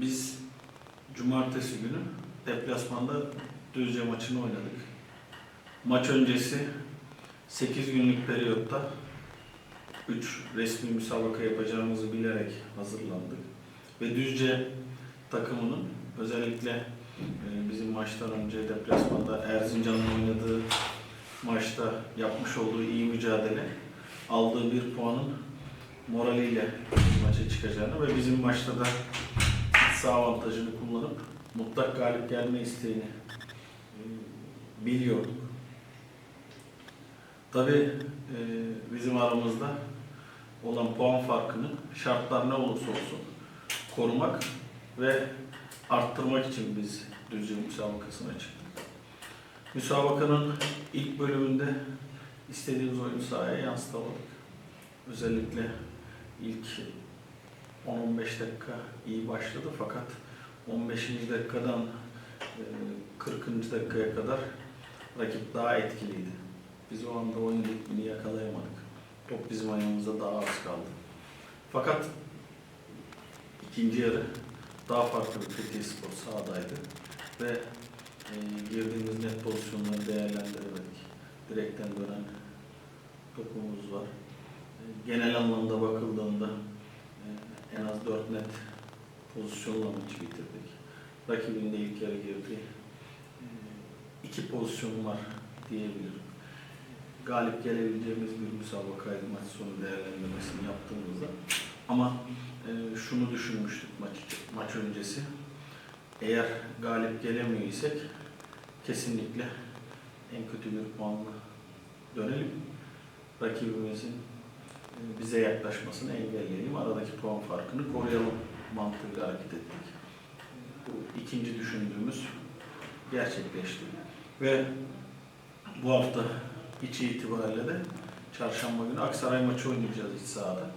Biz cumartesi günü deplasmanda Düzce maçını oynadık. Maç öncesi 8 günlük periyotta 3 resmi müsabaka yapacağımızı bilerek hazırlandık. Ve Düzce takımının özellikle e, bizim maçtan önce deplasmanda Erzincan'ın oynadığı maçta yapmış olduğu iyi mücadele, aldığı bir puanın moraliyle maça çıkacağını ve bizim maçta da sağ avantajını kullanıp mutlak galip gelme isteğini e, biliyorduk. Tabii e, bizim aramızda olan puan farkını şartlar ne olursa olsun korumak ve arttırmak için biz Düzce müsabakasına çıktık. Müsabakanın ilk bölümünde istediğimiz oyunu sahaya yansıtamadık. Özellikle ilk 10-15 dakika iyi başladı fakat 15. dakikadan e, 40. dakikaya kadar rakip daha etkiliydi. Biz o anda oyun ritmini yakalayamadık. Top bizim ayağımızda daha az kaldı. Fakat ikinci yarı daha farklı bir Fethiye Spor sahadaydı ve e, girdiğimiz net pozisyonları değerlendiremedik. Direkten dönen topumuz var. E, genel anlamda bakıldığında e, en az 4 net pozisyonla maçı bitirdik. Rakibin de ilk yarı girdi. E, iki pozisyon var diyebilirim. Galip gelebileceğimiz bir müsabakaydı maç sonu değerlendirmesini yaptığımızda. Ama e, şunu düşünmüştük maç, maç öncesi. Eğer galip gelemiyor kesinlikle en kötü bir puanla dönelim. Rakibimizin bize yaklaşmasını engelleyelim. Aradaki puan farkını koruyalım mantığıyla hareket ettik. Bu ikinci düşündüğümüz gerçekleşti. Ve bu hafta içi itibariyle de çarşamba günü Aksaray maçı oynayacağız iç sahada.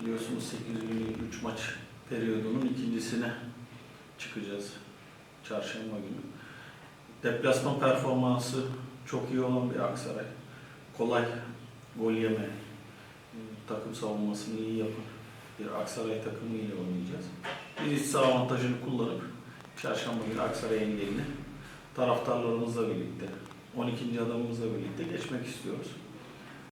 Biliyorsunuz 8 günlük 3 maç periyodunun ikincisine çıkacağız çarşamba günü. Deplasman performansı çok iyi olan bir Aksaray. Kolay gol yeme, takım savunmasını iyi yapan bir Aksaray takımı ile oynayacağız. Biz iç saha avantajını kullanıp çarşamba günü Aksaray'ın engelini taraftarlarımızla birlikte, 12. adamımızla birlikte geçmek istiyoruz.